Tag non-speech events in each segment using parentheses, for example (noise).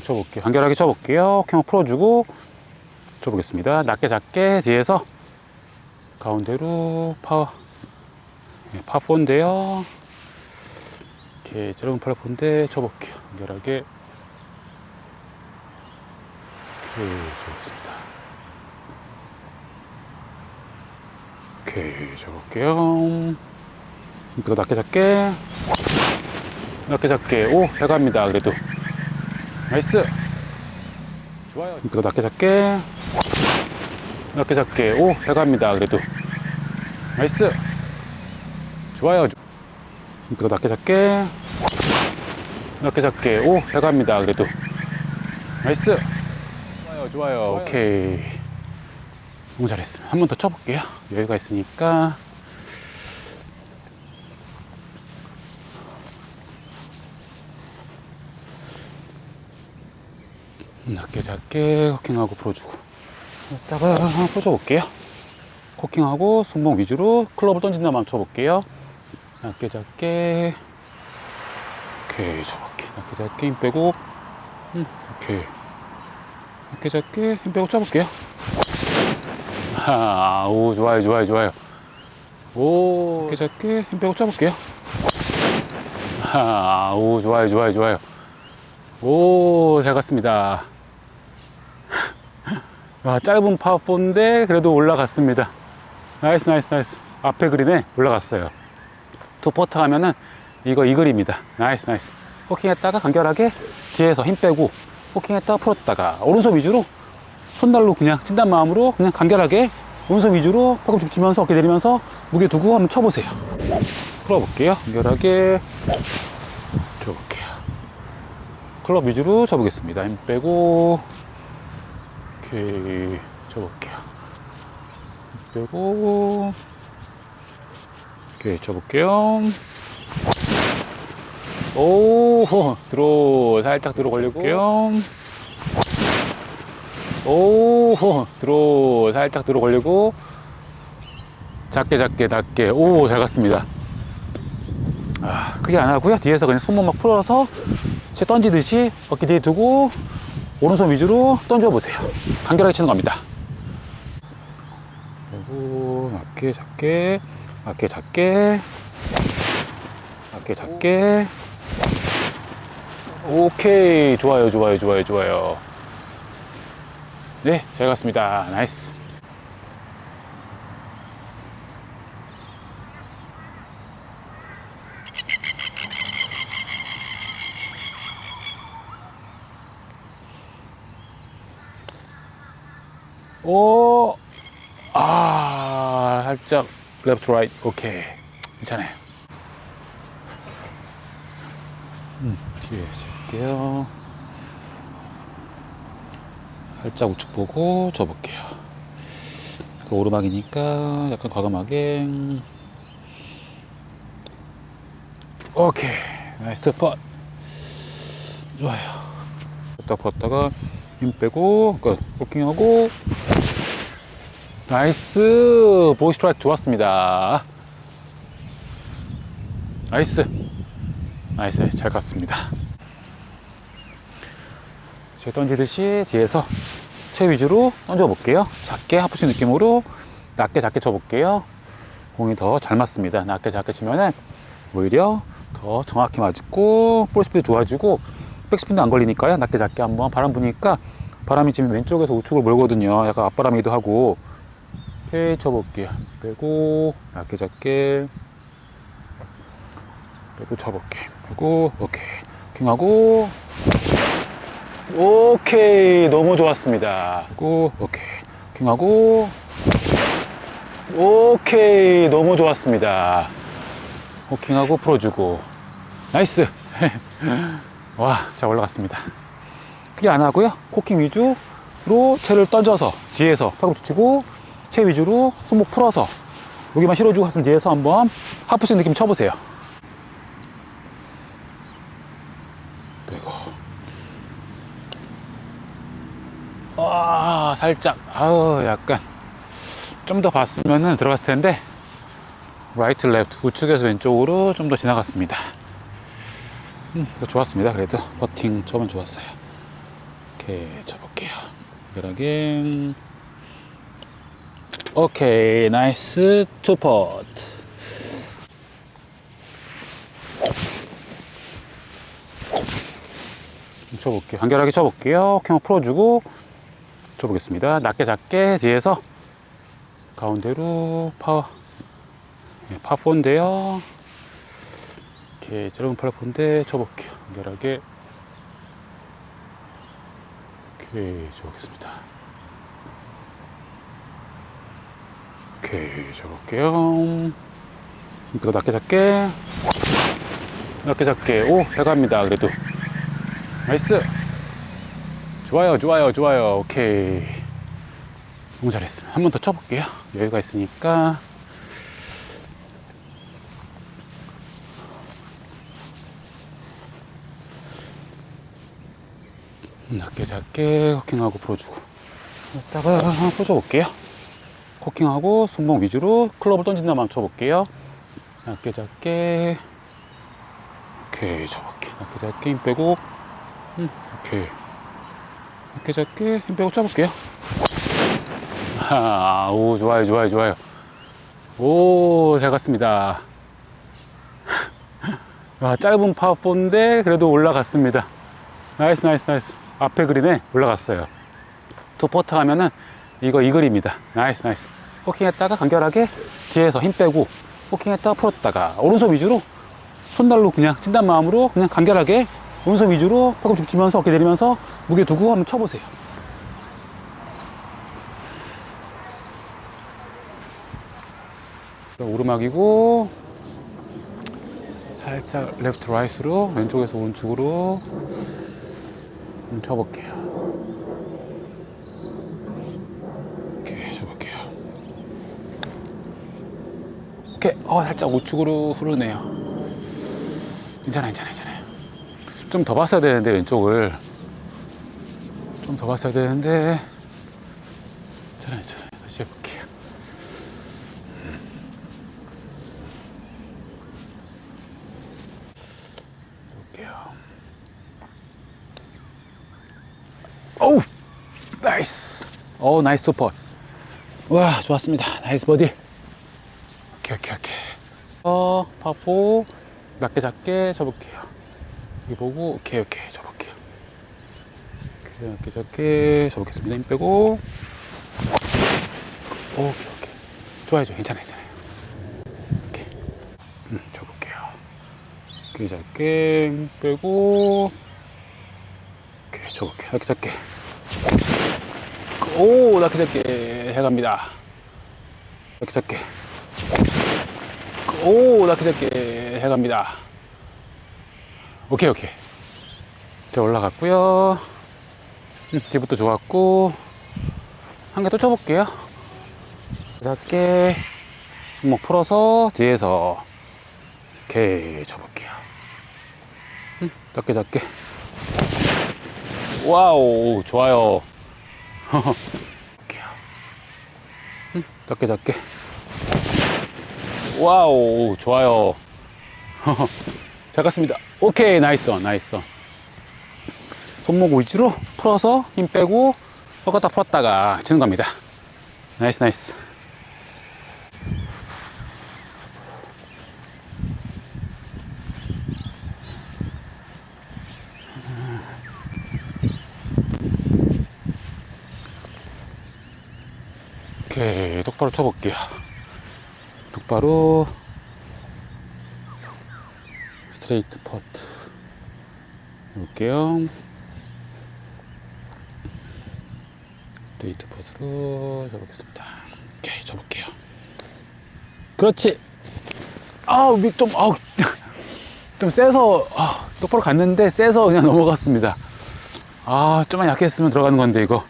쳐볼게요. 간결하게 쳐볼게요. 캠 풀어주고 쳐보겠습니다. 낮게 작게 뒤에서 가운데로 파 네, 파4인데요. 이렇게 짧은 플랫폼인데 쳐볼게요. 간결하게 오케이 쳐보겠습니다. 오케이 쳐볼게요. 이거 낮게 작게 낮게 작게 오 잘 갑니다 그래도 나이스. 좋아요. 낮게 작게. 낮게 작게. 오잘 갑니다 그래도. 나이스. 좋아요. 이거 낮게 작게. 낮게 작게. 오잘 갑니다 그래도. 나이스. 좋아요 좋아요. 오케이. 너무 잘했습니다 한번 더 쳐볼게요. 여유가 있으니까 낮게 작게 코킹하고 풀어주고. 이따가 풀어볼게요. 코킹하고 손목 위주로 클럽을 던진다 마음 쳐볼게요. 낮게 작게. 오케이 쳐볼게. 낮게 작게 힘 빼고. 음, 오케이. 낮게 작게 힘 빼고 쳐볼게요. 아, 오 좋아요 좋아요 좋아요. 오 낮게 작게 힘 빼고 쳐볼게요. 아, 오 좋아요 좋아요 좋아요. 오, 잘 갔습니다. 아, 짧은 파워포인데 그래도 올라갔습니다. 나이스, 나이스, 나이스. 앞에 그린에 올라갔어요. 두 퍼트 하면은 이거 이글입니다. 나이스, 나이스. 호킹했다가 간결하게 뒤에서 힘 빼고 호킹했다가 풀었다가 오른손 위주로 손날로 그냥 찐단 마음으로 그냥 간결하게 오른손 위주로 팔꿈치 붙이면서 어깨 내리면서 무게 두고 한번 쳐보세요. 풀어볼게요. 간결하게 쳐볼게요. 클럽 위주로 쳐보겠습니다. 힘 빼고, 오케이. 힘 빼고, 오케이, 쳐볼게요. 오, 들어, 살짝 들어 걸릴게요. 오, 들어, 살짝 들어 걸리고, 작게, 작게, 낮게. 오, 잘 갔습니다. 아, 크게 안 하고요. 뒤에서 그냥 손목 막 풀어서 제 던지듯이 어깨 뒤에 두고 오른손 위주로 던져보세요. 간결하게 치는 겁니다. 그리고 낮게 작게 낮게 작게 낮게 작게. 오케이. 좋아요 좋아요 좋아요 좋아요. 네 잘 갔습니다. 나이스 오, 아, 살짝 left right 오케이 괜찮아요. 음, 뒤에 쓸게요. 살짝 우측 보고 접을게요. 그 오르막이니까 약간 과감하게. 오케이, 나이스 팟. 좋아요. 딱 풀었다가 힘 빼고 끝. 워킹하고 나이스 스트라이크 좋았습니다. 나이스 나이스 잘 갔습니다. 제가 던지듯이 뒤에서 채 위주로 던져 볼게요. 작게 하프스 느낌으로 낮게 작게 쳐 볼게요. 공이 더 잘 맞습니다. 낮게 작게 치면은 오히려 더 정확히 맞고 볼 스피드 좋아지고 백스핀도 안 걸리니까요. 낮게 작게 한번 바람 부니까 바람이 지금 왼쪽에서 우측을 몰거든요. 약간 앞바람이기도 하고. 오케이, 쳐볼게요. 빼고, 낮게 작게. 빼고 쳐볼게. 빼고, 오케이. 킹하고. 오케이. 너무 좋았습니다. 빼고, 오케이. 킹하고. 오케이. 너무 좋았습니다. 호킹하고 풀어주고. 나이스. (laughs) 와, 잘 올라갔습니다. 크게 안 하고요. 코킹 위주로 채를 던져서 뒤에서 팔꿈치 치고 채 위주로 손목 풀어서 여기만 실어주고 가슴 뒤에서 한번 하프스윙 느낌 쳐보세요. 빼고. 아, 살짝, 아우, 약간. 좀 더 봤으면은 들어갔을 텐데, 라이트, 레프트, 우측에서 왼쪽으로 좀 더 지나갔습니다. 음, 좋았습니다. 그래도 버팅 처음은 좋았어요. 오케이, 쳐볼게요. 연결하게. 오케이, 나이스 투퍼트. 쳐볼게요. 간결하게 쳐볼게요. 캠 풀어주고 쳐보겠습니다. 낮게 작게 뒤에서 가운데로 파 네, 파4인데요. 이렇게 짧은 팔4인데 쳐볼게요. 간결하게 오케이 쳐보겠습니다. 오케이 쳐볼게요. 이거 낮게 작게. 낮게 작게. 오 해갑니다. 그래도. 나이스. 좋아요 좋아요 좋아요. 오케이. 너무 잘했습니다 한번 더 쳐볼게요. 여유가 있으니까. 낮게 작게. 코킹하고 풀어주고. 이따가 풀어볼게요 코킹하고 손목 위주로 클럽을 던진다 한번 쳐볼게요. 낮게 작게. 오케이 쳐볼게. 낮게 작게 힘 빼고. 음, 오케이. 낮게 작게 힘 빼고 쳐볼게요. 아, 오 좋아요 좋아요 좋아요. 오 잘 갔습니다. 아, 짧은 파4인데 그래도 올라갔습니다. 나이스 나이스 나이스. 앞에 그린에 올라갔어요. 두 퍼터 하면은 이거 이글입니다. 나이스 나이스. 포킹했다가 간결하게 뒤에서 힘 빼고 포킹했다가 풀었다가 오른손 위주로 손날로 그냥 찐단 마음으로 그냥 간결하게 오른손 위주로 팔꿈치 붙이면서 어깨 내리면서 무게 두고 한번 쳐보세요. 오르막이고 살짝 레프트 라이트로 왼쪽에서 오른쪽으로 쳐볼게요 이렇게 쳐볼게요 오케이 어 살짝 우측으로 흐르네요. 괜찮아 괜찮아 괜찮아요. 좀 더 봤어야 되는데 왼쪽을. 좀 더 봤어야 되는데. 괜찮아 괜찮아 다시 해볼게요. 볼게요. 오우! 나이스! 오 나이스 투퍼. 와 좋았습니다. 나이스 버디 오케이 오케이 오케이 어 파포 낮게 작게 쳐볼게요. 여기 보고? 오케이 오케이. 오케이, 낮게 작게 쳐보겠습니다. 힘 빼고. 오케이 오케이. 좋아요 좋아요 괜찮아요 괜찮아요. 오케이. 음 작게 힘 빼고. 오케이 쳐볼게요. 낮게 작게. 오 낮게 작게 해갑니다. 낮게 작게 오 낮게 작게 해갑니다. 오케이 오케이. 자 올라갔고요. 음, 뒤부터 좋았고 한 개 또 쳐볼게요. 낮게 손목 풀어서 뒤에서 오케이 쳐볼게요. 음, 낮게 작게. 와우 좋아요. (laughs) 음, 작게 작게. 와우, 좋아요. (laughs) 잘 갔습니다. 오케이, 나이스 원, 나이스 원. 손목 위주로 풀어서 힘 빼고 꺾었다 풀었다가 치는 겁니다. 나이스, 나이스. 오케이, 똑바로 쳐볼게요. 똑바로 스트레이트 퍼트 볼게요. 스트레이트 퍼트로 쳐보겠습니다. 오케이, 쳐볼게요. 그렇지. 아우, 미- 좀, 아우, (laughs) 좀 세서, 아, 똑바로 갔는데 세서 그냥 넘어갔습니다. 아, 좀만 약했으면 들어가는 건데, 이거.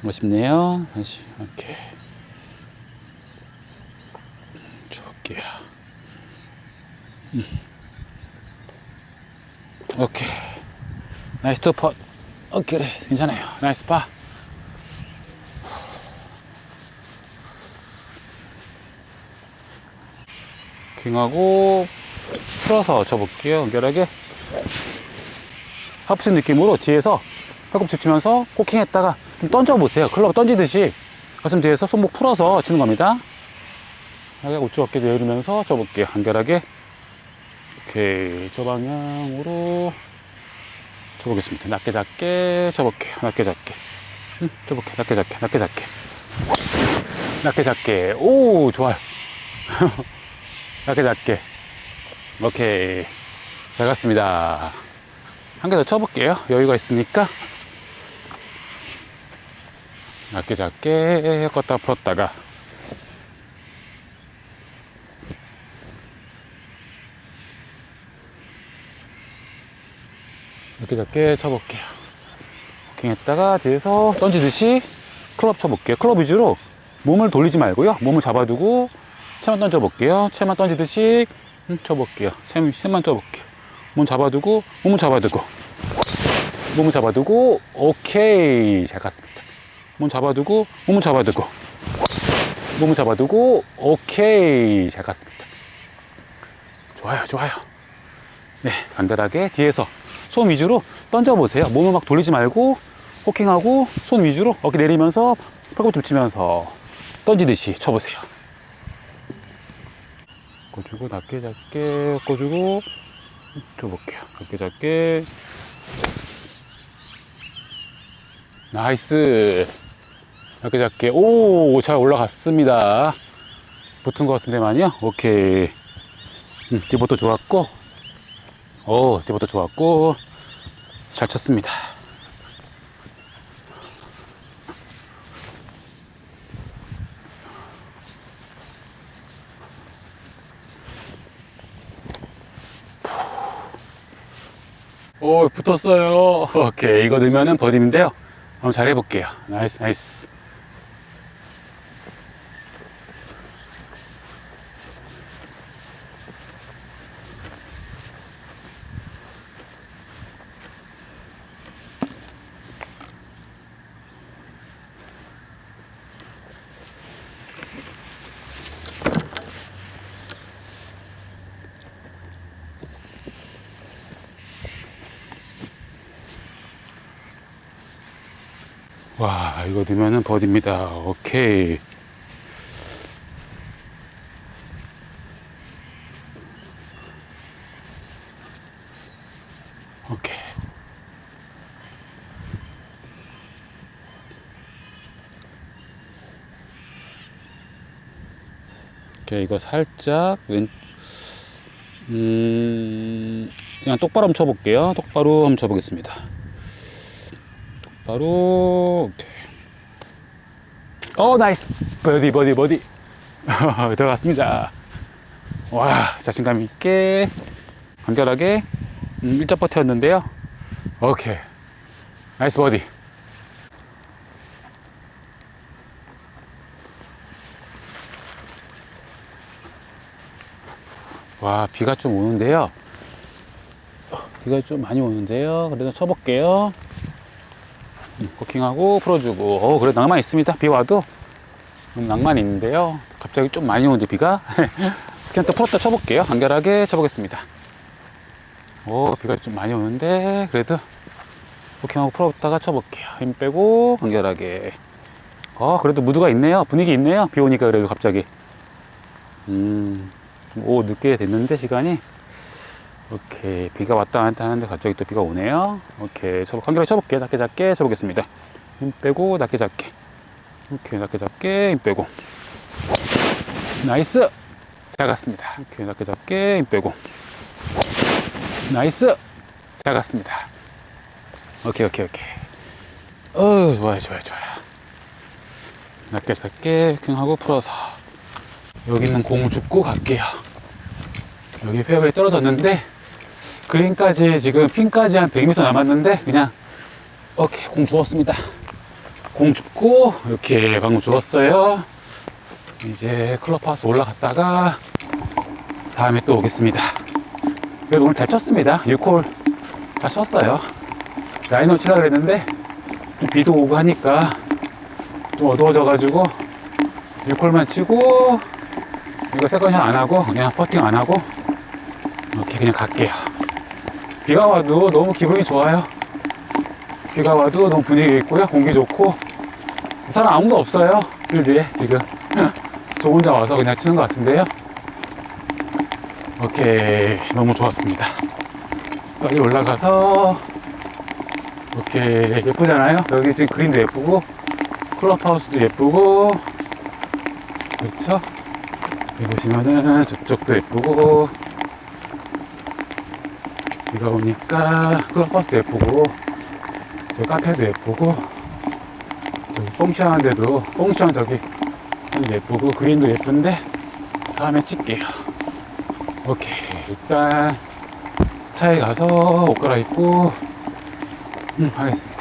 멋있네요. 다시 이렇게 줄게요. 음. 오케이. 나이스 투퍼. 오케이, 그래. 괜찮아요. 나이스 파. 킹하고 풀어서 쳐볼게요. 연결하게. 합친 느낌으로 뒤에서 팔꿈치 치면서 코킹 했다가 좀 던져보세요. 클럽 던지듯이 가슴 뒤에서 손목 풀어서 치는 겁니다. 하게 우측 어깨 내리면서 접을게요. 간결하게. 오케이. 저 방향으로 쳐보겠습니다. 낮게 작게 쳐볼게요. 낮게 작게. 음, 쳐볼게요. 낮게 작게, 낮게 작게. 낮게 작게. 오, 좋아요. (laughs) 낮게 작게. 오케이. 잘 갔습니다. 한 개 더 쳐볼게요. 여유가 있으니까. 낮게 작게 껐다 풀었다가. 낮게 작게 쳐볼게요. 워킹했다가 뒤에서 던지듯이 클럽 쳐볼게요. 클럽 위주로 몸을 돌리지 말고요. 몸을 잡아두고 채만 던져볼게요. 채만 던지듯이 음, 쳐볼게요. 채, 채만 쳐볼게요. 몸 잡아두고 몸을 잡아두고 몸을 잡아두고 오케이 잘 갔습니다. 몸 잡아두고 몸을 잡아두고 몸을 잡아두고 오케이 잘 갔습니다. 좋아요 좋아요. 네 간단하게 뒤에서 손 위주로 던져보세요. 몸을 막 돌리지 말고 호킹하고 손 위주로 어깨 내리면서 팔꿈치 붙이면서 던지듯이 쳐보세요. 꺾어주고 낮게 작게 꺾어주고 줘볼게요. 낮게 작게 나이스 낮게 작게 오 잘 올라갔습니다. 붙은 것 같은데만요. 오케이 음, 뒤부터 좋았고 오 뒤부터 좋았고 잘 쳤습니다. 오, 붙었어요. 오케이. 이거 넣으면은 버디인데요. 한번 잘 해볼게요. 나이스, 나이스. 와, 이거 넣으면은 버디입니다. 오케이. 오케이. 이거 살짝 왼, 음, 그냥 똑바로 한번 쳐볼게요. 똑바로 한번 쳐보겠습니다. 바로 오케이. 어 나이스. 버디 버디 버디. (laughs) 들어갔습니다. 와 자신감 있게 간결하게 음, 일자 버텼는데요. 오케이. 나이스 버디. 와 비가 좀 오는데요. 어, 비가 좀 많이 오는데요. 그래도 쳐볼게요 코킹하고 풀어주고. 어 그래 낭만 있습니다. 비 와도. 음, 낭만 있는데요. 갑자기 좀 많이 오는데 비가. (laughs) 그냥 또 풀었다 쳐볼게요. 간결하게 쳐보겠습니다. 오 비가 좀 많이 오는데 그래도 코킹하고 풀었다가 쳐볼게요. 힘 빼고 간결하게. 어 그래도 무드가 있네요. 분위기 있네요. 비 오니까 그래도 갑자기. 음오 늦게 됐는데 시간이 오케이. 비가 왔다 갔다 하는데 갑자기 또 비가 오네요. 오케이. 쳐 간결하게 쳐볼게요. 낮게 작게 쳐보겠습니다. 힘 빼고 낮게 작게. 오케이. 낮게 작게 힘 빼고. 나이스! 잘 갔습니다. 오케이. 낮게 작게 힘 빼고. 나이스! 잘 갔습니다. 오케이 오케이 오케이. 어 좋아요 좋아요 좋아요. 낮게 작게 킹하고 풀어서 여기 있는 공을 줍고 갈게요. 여기 페어웨이 떨어졌는데 그린까지 지금 핀까지 한 100m 남았는데 그냥 오케이 공 주웠습니다. 공 줍고 이렇게 방금 주웠어요. 이제 클럽하우스 올라갔다가 다음에 또 오겠습니다. 그래도 오늘 잘 쳤습니다. 6홀 다 쳤어요. 라인업 치라 그랬는데 좀 비도 오고 하니까 좀 어두워져 가지고 6홀만 치고 이거 세컨샷 안 하고 그냥 퍼팅 안 하고 이렇게 그냥 갈게요 비가 와도 너무 기분이 좋아요 비가 와도 너무 분위기 있고요. 공기 좋고. 사람 아무도 없어요. 필드에 지금. (laughs) 저 혼자 와서 그냥 치는 것 같은데요. 오케이. 너무 좋았습니다. 빨리 올라가서. 오케이. 예쁘잖아요? 여기 지금 그린도 예쁘고, 클럽하우스도 예쁘고, 그렇죠? 여기 보시면은 저쪽도 예쁘고, 비가 오니까 클럽하우스도 예쁘고, 저 카페도 예쁘고, 저기 펑션한 데도, 펑션 저기 예쁘고, 그린도 예쁜데, 다음에 찍게요. 오케이. 일단, 차에 가서 옷 갈아입고, 음, 하겠습니다.